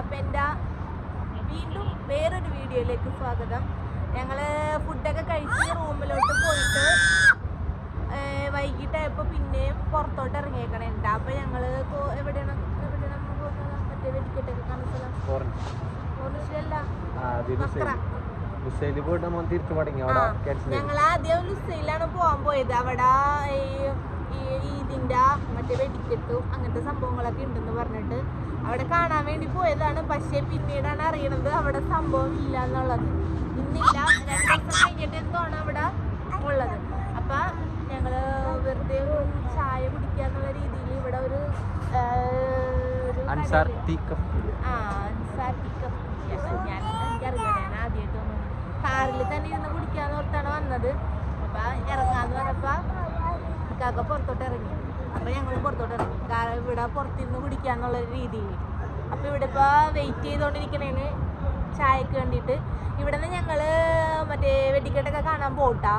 അപ്പം എന്റെ വീണ്ടും വേറൊരു വീഡിയോയിലേക്ക് സ്വാഗതം. ഞങ്ങൾ ഫുഡൊക്കെ കഴിച്ച് റൂമിലോട്ട് പോയിട്ട് വൈകിട്ടായപ്പോൾ പിന്നെയും പുറത്തോട്ട് ഇറങ്ങിയേക്കണേണ്ട അപ്പം ഞങ്ങൾ പോ- എവിടെയാണ് എവിടെയാണ് പോകുന്നത്? മറ്റേ വെടിക്കെട്ടൊക്കെ കാണുന്ന സ്ഥലം? പോലീസിലല്ല മക്ര ഹുസൈനിൽ പോയിട്ട് നമ്മൾ തിരിച്ചു മടങ്ങി. അവിടെ ക്യാൻസൽ ഞങ്ങൾ ആദ്യം ലുസയിലാണ് പോകാൻ പോയത്. അവിടെ ഈ വെടിക്കെട്ടും അങ്ങനത്തെ സംഭവങ്ങളൊക്കെ ഉണ്ടെന്ന് പറഞ്ഞിട്ട് അവിടെ കാണാൻ വേണ്ടി പോയതാണ്. പക്ഷേ പിന്നീടാണ് അറിയണത് അവിടെ സംഭവം ഇല്ല എന്നുള്ളത്. ഇന്നില്ല. രണ്ട് ദിവസം കഴിഞ്ഞിട്ട് എന്തോണ് അവിടെ ഉള്ളത്. അപ്പൊ ഞങ്ങൾ വെറുതെ ചായ കുടിക്കുക എന്നുള്ള രീതിയിൽ ഇവിടെ ഒരു അൻസാർ ടീ കപ്പ് ആ അൻസാർ കപ്പ് ഞാൻ എനിക്കറിയില്ല. ഞാൻ ആദ്യമായിട്ടൊന്നും കാറിൽ തന്നെ ഇരുന്ന് കുടിക്കാന്ന് ഓർത്താണ് വന്നത്. അപ്പൊ ഇറങ്ങാന്ന് പറഞ്ഞപ്പോ കാക്ക പുറത്തോട്ട് ഇറങ്ങി. അപ്പൊ ഞങ്ങൾ പുറത്തോട്ട് ഇറങ്ങി. കാരണം ഇവിടെ പുറത്തിരുന്ന് കുടിക്കാന്നുള്ള ഒരു രീതിയിൽ അപ്പോൾ ഇവിടെ ഇപ്പോൾ വെയിറ്റ് ചെയ്തുകൊണ്ടിരിക്കണേന് ചായക്ക് വേണ്ടിയിട്ട്. ഇവിടെ നിന്ന് ഞങ്ങൾ മറ്റേ വെടിക്കെട്ടൊക്കെ കാണാൻ പോട്ടാ.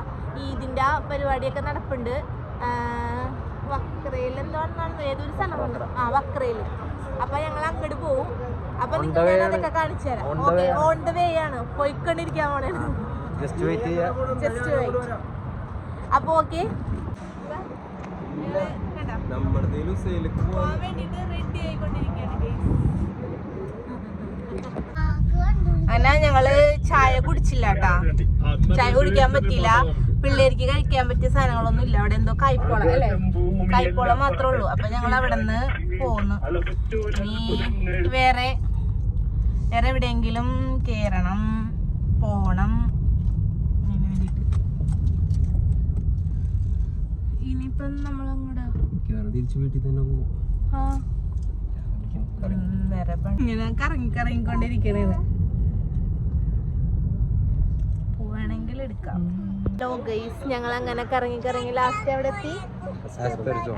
ഈദിന്റെ പരിപാടിയൊക്കെ നടപ്പുണ്ട്. വക്രയിൽ എന്താണെന്നാണ് ഏതൊരു സ്ഥലമുണ്ട് ആ വക്രയിൽ അപ്പം ഞങ്ങൾ അങ്ങോട്ട് പോവും. അപ്പം നിങ്ങൾ ഞാൻ അതൊക്കെ കാണിച്ചു തരാം. ഓക്കെ ഓൺ ദ വേ ആണ്. പോയിക്കൊണ്ടിരിക്കാൻ പോണേ ജസ്റ്റ് വെയിറ്റ് ചെയ്യാ. ജസ്റ്റ് വെയിറ്റ് അപ്പൊ ഓക്കെ നമ്മുടെ സെയിലേക്ക് പോവാൻ വേണ്ടിട്ട് റെഡി ആയിക്കൊണ്ടിരിക്കുകയാണ് guys. അങ്ങനെ ഞങ്ങൾ ചായ കുടിച്ചില്ല കേട്ടാ. ചായ കുടിക്കാൻ പറ്റിയില്ല. പിള്ളേർക്ക് കഴിക്കാൻ പറ്റിയ സാധനങ്ങളൊന്നും ഇല്ല. അവിടെ എന്തോ കൈപ്പോള അല്ലേ? കൈപ്പോള മാത്രമേ ഉള്ളൂ. അപ്പൊ ഞങ്ങൾ അവിടെ നിന്ന് പോന്നു. ഇനി വേറെ വേറെ എവിടെയെങ്കിലും കേറണം പോണം. അതിന് വേണ്ടിട്ട് ഇനിയിപ്പം നമ്മളങ്ങോട്ട് തിരിച്ചു വീട്ടിൽ തന്നെ പോകും. ഇങ്ങനെ കറങ്ങി കറങ്ങിക്കൊണ്ടിരിക്കണേ പോവാണെങ്കിൽ എടുക്കാം. ഗൈസ് ഞങ്ങൾ അങ്ങനെ കറങ്ങി കറങ്ങി ലാസ്റ്റ് അവിടെ എത്തി?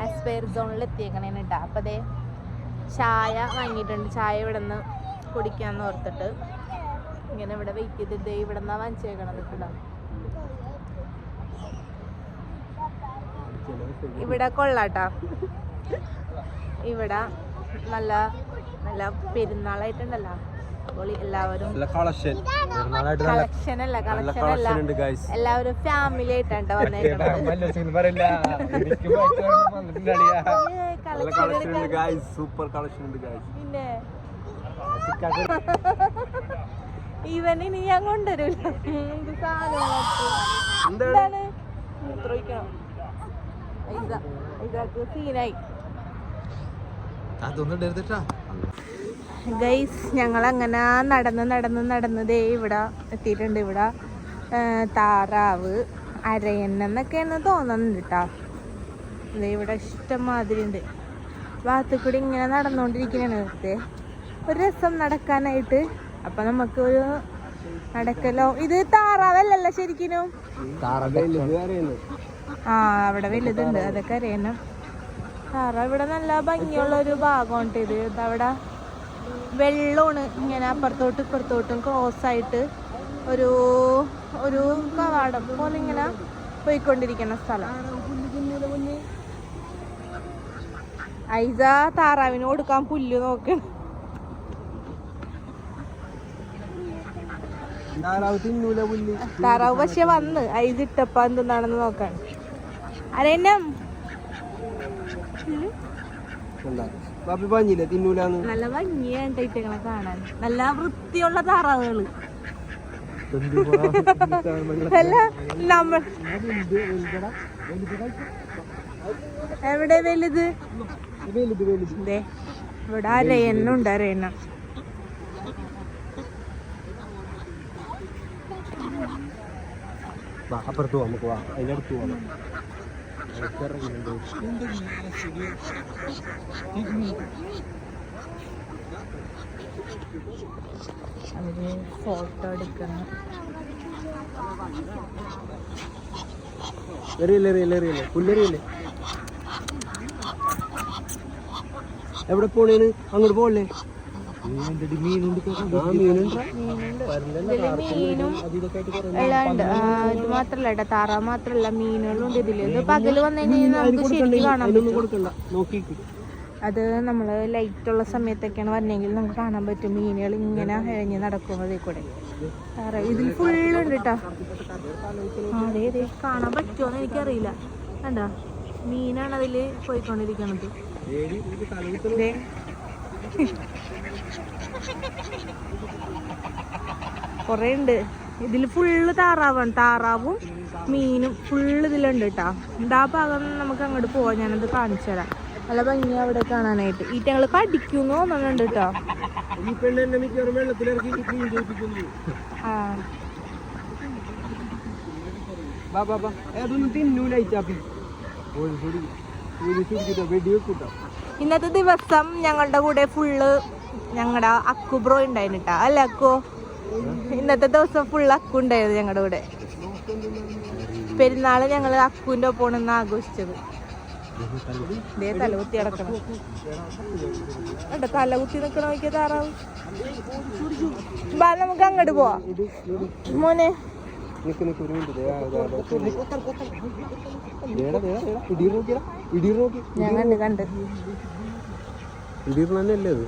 ആസ്പയർ സോണിൽ എത്തിയേക്കണേന്ന് കേട്ടോ അപ്പൊ ദേ ചായ വാങ്ങിയിട്ടുണ്ട്. ചായ ഇവിടെ നിന്ന് കുടിക്കാന്ന് ഓർത്തിട്ട്. ഇങ്ങനെ ഇവിടെ വെയിറ്റ് ചെയ്തിട്ട് ഇവിടെ നിന്നാ വാങ്ങിച്ചേക്കണത് കേട്ടോ ഇവിടെ കൊള്ളാട്ടാ. ഇവിടെ നല്ല നല്ല പെരുന്നാളായിട്ടുണ്ടല്ലോ. അപ്പോൾ എല്ലാവരും കളക്ഷൻ അല്ല കളക്ഷൻ അല്ല. എല്ലാവരും ഫാമിലി ആയിട്ടാണ് പിന്നെ? ഇവൻ ഇനി ഞാൻ കൊണ്ടുവരൂല. എന്ത് എന്താണ്? മൂത്രമൊഴിക്കണം. സീനായി ഗൈസ് ഞങ്ങൾ അങ്ങനെ നടന്ന് നടന്ന് നടന്നതേ ദേ ഇവിടെ എത്തിയിട്ടുണ്ട് ഇവിടെ. താറാവ് അരയന്നെന്നൊക്കെയാണ് തോന്നുന്നുണ്ട് കേട്ടോ. ദേ ഇവിടെ ഇഷ്ടംമാതിരി ഉണ്ട് ഭാഗത്തു കൂടി ഇങ്ങനെ നടന്നുകൊണ്ടിരിക്കുകയാണ് നേരത്തെ. ഒരു രസം നടക്കാനായിട്ട്. അപ്പൊ നമുക്ക് ഒരു നടക്കലോ. ഇത് താറാവല്ലല്ലോ ശരിക്കും ആ അവിടെ വലുതുണ്ട്. അതൊക്കെ അറിയണം സാറ ഇവിടെ നല്ല ഭംഗിയുള്ള ഒരു ഭാഗമുണ്ട് ഇത്. അവിടെ വെള്ളമാണ്. ഇങ്ങനെ അപ്പുറത്തോട്ടും ഇപ്പുറത്തോട്ടും ക്രോസ് ആയിട്ട് ഒരു ഒരു കവാടം പോലെ ഇങ്ങനെ പോയിക്കൊണ്ടിരിക്കുന്ന സ്ഥലം. ഐസ താറാവിന് കൊടുക്കാൻ പുല്ല് നോക്കണം താറാവ് തിന്നൂല പുല്ല്. താറാവ് പക്ഷെ വന്ന്. ഐസ് ഇട്ടപ്പ എന്തെന്നാണെന്ന് നോക്കാൻ ബാപ്പി തിന്നൂലാന്ന്? നല്ല കാണാൻ. നല്ല വൃത്തിയുള്ള താറാവുകൾ അല്ല നമ്മൾ എവിടെ വലുത്? ഇവിടെ അരയണ്ണുണ്ട് അരയണ്ണ. അപ്പുറത്ത് പോവാം നമുക്ക് വാ. അതിനടുത്ത് അടുത്ത് അവർ ഫോട്ടോ എടുക്കണം എവിടെ പോണേന്? അങ്ങോട്ട് പോകല്ലേ മീനുണ്ട് ആ മീനുണ്ട് ഇതിൽ മീനും എല്ലാം ഉണ്ട് ആ, ഇത് മാത്രല്ല കേട്ടോ താറാവ് മാത്രല്ല മീനുകളും ഉണ്ട് ഇതിൽ. ഇത് പകൽ വന്നു കഴിഞ്ഞാൽ നമുക്ക് ശരിക്കും കാണാൻ പറ്റും. കൊടുക്കണ്ട. നോക്കിക്ക്. അത് നമ്മൾ ലൈറ്റുള്ള സമയത്തൊക്കെയാണ് വരണമെങ്കിൽ നമുക്ക് കാണാൻ പറ്റും. മീനുകൾ ഇങ്ങനെ ഇഴഞ്ഞ് നടക്കുന്നതേ കൂടെ. ഇതിൽ ഇതിൽ ഫുള്ളുണ്ട് കേട്ടോ ആ അതെ അതെ കാണാൻ പറ്റുമോന്ന് എനിക്കറിയില്ല. കണ്ടോ? മീനാണ് അതിൽ പോയിക്കൊണ്ടിരിക്കുന്നത് ദേ. കുറേ ഉണ്ട് ഇതിൽ ഫുള്ള് താറാവാണ്. താറാവും മീനും ഫുള്ള് ഇതിലുണ്ട് കേട്ടോ എന്താ ഭാഗം നമുക്ക് അങ്ങോട്ട് പോവാം. ഞാനത് കാണിച്ചു തരാം. നല്ല ഭംഗി അവിടെ കാണാനായിട്ട്. ഈ ഞങ്ങൾ കടിക്കുന്നു തോന്നുന്നുണ്ട് കേട്ടോ ഇന്നത്തെ ദിവസം ഞങ്ങളുടെ കൂടെ ഫുള്ള് ഞങ്ങളുടെ അക്കു ബ്രോ ഉണ്ടായിരുന്നു കേട്ടോ അല്ല അക്കു? ഇന്നത്തെ ദിവസം ഫുൾ അക്കു ഉണ്ടായിരുന്നു ഞങ്ങളുടെ കൂടെ പെരുന്നാൾ ഞങ്ങൾ അക്കുവിന്റെ ഒപ്പം ഒന്ന് ആഘോഷിച്ചത്. ദേ തലകുത്തി കിടക്കണം കേട്ടോ തലകുത്തി നിക്കണ നോക്കിയ താറാവ്. ബാ നമുക്ക് അങ്ങോട്ട് പോവാം. ഇത് ഇത് മോനെ ഞാൻ കണ്ട് കണ്ട്. ഇടീർ തന്നെയല്ലേ അത്?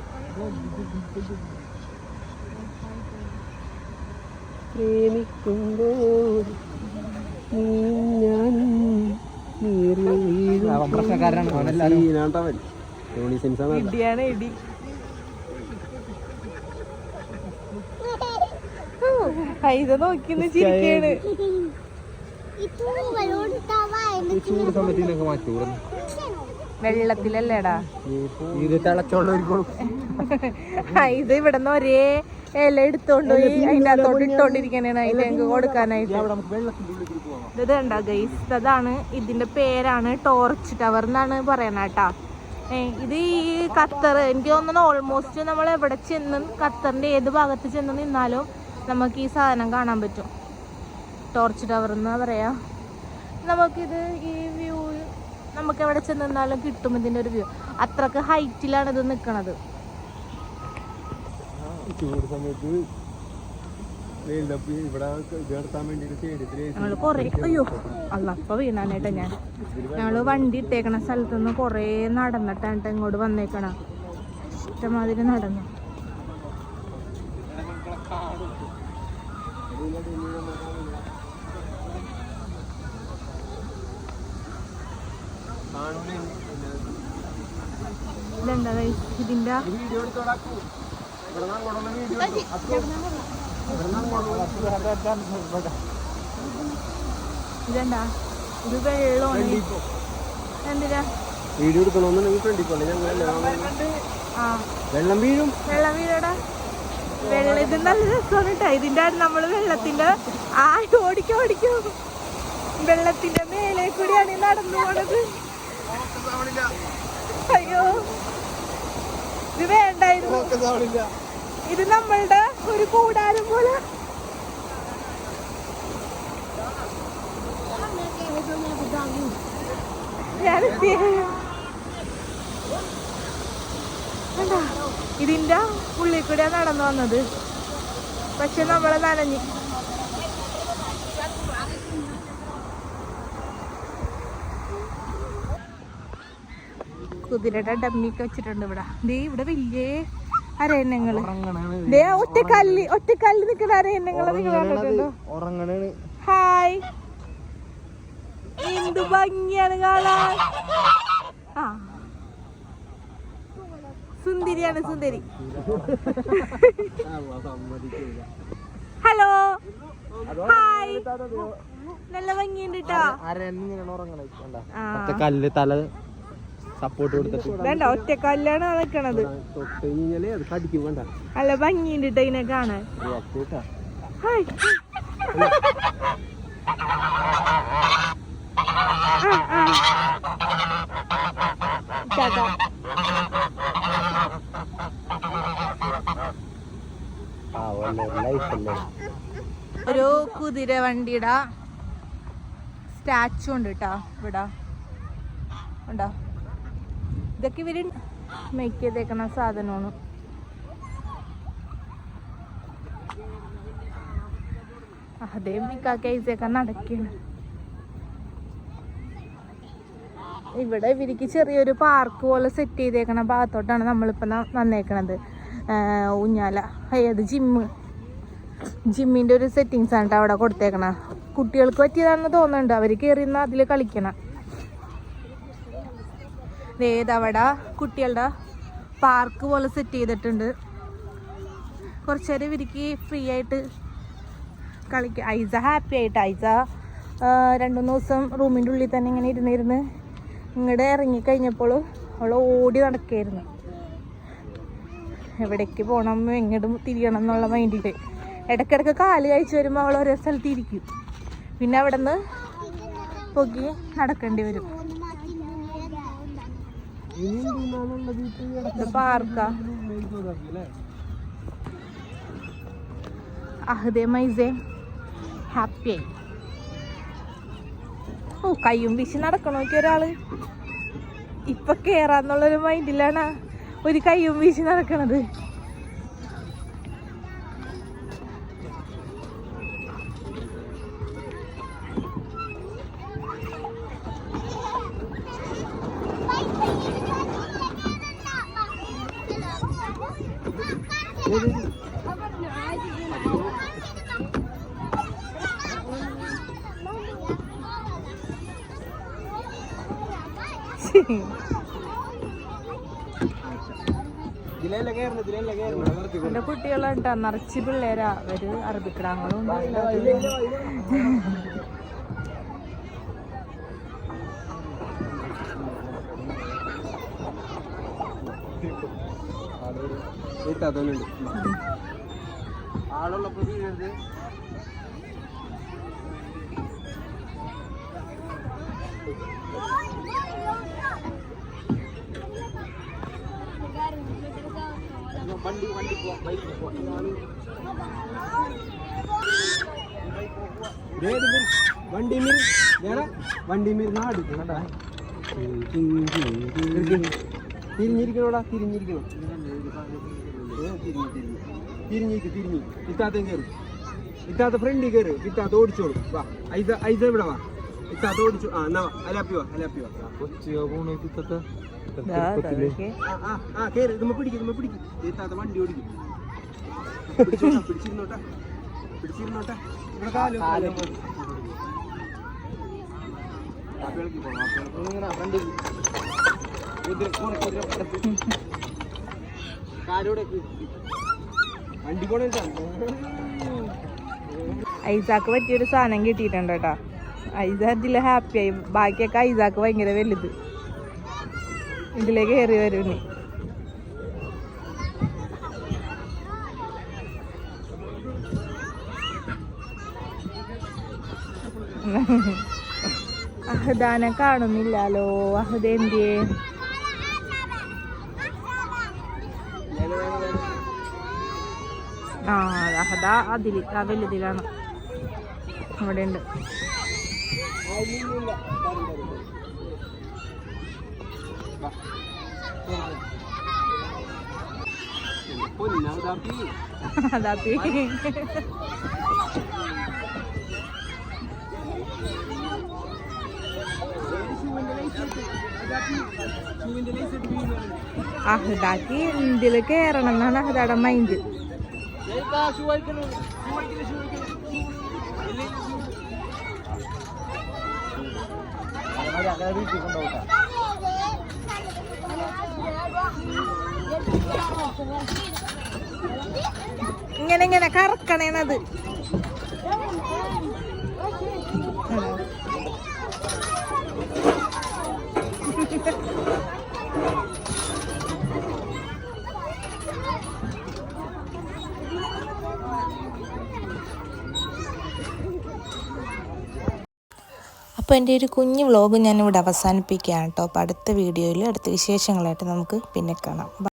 പ്രേമിക്കുമ്പോൾ അത്. ഇടിയാണ് ഇടി. ഇത് നോക്കിന്ന് ചിരിക്കാണ്. ചൂട് സമയത്തിനൊക്കെ മാറ്റി വിടുന്നു വെള്ളത്തിലല്ലേടാ? ഇത് ഇവിടുന്ന് ഒരേ ഇല എടുത്തോണ്ട് പോയി അതിന്റെ അകത്തോട്ട് ഇട്ടോണ്ടിരിക്കണേണ് അതിലേക്ക് കൊടുക്കാനായിട്ട്. ഇത് കണ്ട ഗൈസ് അതാണ് ഇതിന്റെ പേരാണ് ടോർച്ച് ടവർ എന്നാണ് പറയാനാട്ടാ ഇത് ഈ ഖത്തർ എനിക്ക് തോന്നുന്നു ഓൾമോസ്റ്റ് നമ്മൾ എവിടെ ചെന്ന് ഖത്തറിന്റെ ഏത് ഭാഗത്ത് ചെന്ന് നിന്നാലും നമുക്ക് ഈ സാധനം കാണാൻ പറ്റും. ടോർച്ച് ടവർ എന്നാ പറയാ. നമുക്കിത് ഈ വ്യൂ നമുക്ക് എവിടെ ചെന്ന് നിന്നാലും കിട്ടും ഇതിന്റെ ഒരു വ്യൂ അത്രയ്ക്ക് ഹൈറ്റിലാണ് ഇത് നിൽക്കണത് ചൂട് സമയത്ത് സ്റ്റേഡിയത്തിൽ കുറേ അയ്യോ വീണാനേട്ടാ ഞാൻ. ഞങ്ങൾ വണ്ടി ഇട്ടേക്കണ സ്ഥലത്തുനിന്ന് കുറേ നടന്നിട്ടാണ് ഇങ്ങോട്ട് വന്നേക്കണ. ഇഷ്ടമാതിരി നടന്നു. ഇതെന്താ? ഇതിന്റെ ഇതെന്താ? ഇത് വെള്ളമാണ്. എന്തിനാ? വീഡിയോ എടുക്കണമെന്നുണ്ടെങ്കിൽ ഫ്രണ്ടിൽ പോലെ ഞങ്ങൾ ആ. വെള്ളം വീഴും. വെള്ളം വീഴടാ. വെള്ളം ഇത് നല്ല രസമാണ് കേട്ടോ. ഇതിന്റെ അകത്ത് നമ്മൾ വെള്ളത്തിന്റെ ആ ഓടിക്കും ഓടിക്കും. വെള്ളത്തിന്റെ മേലെ കൂടിയാണ് നടന്നു പോണത് അയ്യോ. ഇത് വേണ്ടായിരുന്നു. ഇത് നമ്മളുടെ ഒരു കൂടാരം പോലെ. ഞാനെത്തി. ഇതിന്റെ ഉള്ളിൽ കൂടെ നടന്നു വന്നത്. പക്ഷെ നമ്മളെ നനഞ്ഞ്. കുതിരയുടെ ഡമ്മിയൊക്കെ വെച്ചിട്ടുണ്ട് ഇവിടെ. ദേ ഇവിടെ വലിയ അരയന്നങ്ങൾ. ദേ ഒറ്റക്കല്ല് ഒറ്റക്കല്ല് ഒറ്റ കല്ല് നിൽക്കുന്ന അരയന്നങ്ങളെ നിങ്ങൾ കണ്ടിട്ടുണ്ടോ? ഉറങ്ങണാണ്. ഹായ്. എന്ത് ഭംഗിയാണ് കാണാൻ. ആ. സുന്ദരിയാണ് സുന്ദരി. ഹലോ. ഹായ്. നല്ല ഭംഗിയുണ്ട് കേട്ടോ കല്ല് തല സപ്പോർട്ട് കൊടുത്തിട്ട്. വേണ്ട ഒറ്റക്കല്ലാണ് നിൽക്കണത് അല്ല ഭംഗിയുണ്ട് ഇതിനെ കാണാൻ. ഒരു കുതിര വണ്ടിയുടെ സ്റ്റാച്ചു ഉണ്ട് കേട്ടോ ഇവിടെ. ഉണ്ടോ? ഇതൊക്കെ ഇവർ മേക്ക് ചെയ്തേക്കണ സാധനമാണ്. അതേ മിക്കാക്ക കേസൊക്കെ നടക്കാണ്. ഇവിടെ ഇവർക്ക് ചെറിയൊരു പാർക്ക് പോലെ സെറ്റ് ചെയ്തേക്കണ ഭാഗത്തോട്ടാണ് നമ്മളിപ്പോൾ വന്നേക്കണത്. ഊഞ്ഞാല. ഏത് ജിമ്മ് ജിമ്മിന്റെ ഒരു സെറ്റിങ്സ് ആണ് കേട്ടോ അവിടെ കൊടുത്തേക്കണ. കുട്ടികൾക്ക് പറ്റിയതാണെന്ന് തോന്നുന്നുണ്ട്. അവർ കയറി അതിൽ കളിക്കണം. ഏതവിടെ കുട്ടികളുടെ പാർക്ക് പോലെ സെറ്റ് ചെയ്തിട്ടുണ്ട്. കുറച്ച് നേരം ഇവർക്ക് ഫ്രീ ആയിട്ട് കളിക്കുക ഐസ ഹാപ്പി ആയിട്ട്. ഐസ രണ്ടു മൂന്ന് ദിവസം റൂമിന്റെ ഉള്ളിൽ തന്നെ ഇങ്ങനെ ഇരുന്നിരുന്ന് ഇങ്ങോട്ട് ഇറങ്ങിക്കഴിഞ്ഞപ്പോൾ അവൾ ഓടി നടക്കായിരുന്നു. എവിടേക്ക് പോകണം എങ്ങോട്ടും തിരിയണം എന്നുള്ള മൈൻഡിൽ ഇടയ്ക്കിടയ്ക്ക് കാൽ കഴിച്ച് വരുമ്പോൾ അവൾ ഓരോ സ്ഥലത്ത് ഇരിക്കും. പിന്നെ അവിടെ നിന്ന് പൊക്കി നടക്കേണ്ടി വരും ഇനി എന്തുകൊണ്ടാണുള്ളത് ഇപ്പൊ ഈ ഇടയ്ക്ക് ഇത് പാർക്കാ? മേടിച്ചോതാക്കി അല്ലേ അഹദേ മൈസേ. ഹാപ്പിയായി ഓ കയ്യും വീശി നടക്കണോക്കി ഒരാൾ? ഇപ്പൊ കേറാന്നുള്ളൊരു മൈൻഡിലാണ് ഒരു കയ്യും വീശി നടക്കണത്. എന്റെ കുട്ടികളുണ്ട്. നിറച്ച് പിള്ളേരാ. അവർ അറബിക്കിടാങ്ങളും ആളുള്ളപ്പോ വണ്ടി വണ്ടി പോവാ ബൈക്കിൽ പോവാ. വണ്ടി മീൻ വേറെ വണ്ടി മീൻ നാട്. കേട്ടാ തിരിഞ്ഞിരിക്കണോടാ തിരിഞ്ഞിരിക്കണം? തിരിഞ്ഞിരിക്കും തിരിഞ്ഞു തിരിഞ്ഞ്. തിരിഞ്ഞിരിക്ക് തിരിഞ്ഞ്. ഇത്താത്തേം കയറും. ഇത്താത്ത ഫ്രണ്ടിൽ കയറും. ഇത്താത്ത ഓടിച്ചോളും. വാ ഐസ ഐസ ഇവിടെ വാ. ആ കയറി പിടിക്കും പിടിക്കും. വണ്ടി ഓടിക്കും. പിടിച്ചിരുന്നോട്ടാ. പിടിച്ചിരുന്നോട്ടാ. ഇവിടെ കാൽ ഐസാക്ക് പറ്റിയൊരു സാധനം കിട്ടിയിട്ടുണ്ട് കേട്ടാ. ഐസ ഇതിൽ ഹാപ്പിയായി ബാക്കിയൊക്കെ ഐസാക്ക് ഭയങ്കര വലുത്. ഇതിലേക്ക് കയറി വരും ഇനി. അഹദാനെ കാണുന്നില്ലല്ലോ. അഹദ എന്തിയേ ആ അഹദ അതിൽ ആ വലുതിലാണ്. അവിടെ ഉണ്ട് വീഴുന്നു അഹദാക്ക് ഇതിൽ കയറണം എന്നാണ് അഹദയുടെ മൈൻഡ് ഷൂ അയക്കണം ഷൂ വീട്ടിൽ കൊണ്ടുപോകാം ഇങ്ങനെ ഇങ്ങനെ. കറക്കണേണത് അപ്പോൾ എന്റെ ഒരു കുഞ്ഞു വ്ളോഗ് ഞാനിവിടെ അവസാനിപ്പിക്കുകയാണ് കേട്ടോ. അപ്പോൾ അടുത്ത വീഡിയോയിൽ അടുത്ത വിശേഷങ്ങളായിട്ട് നമുക്ക് പിന്നെ കാണാം.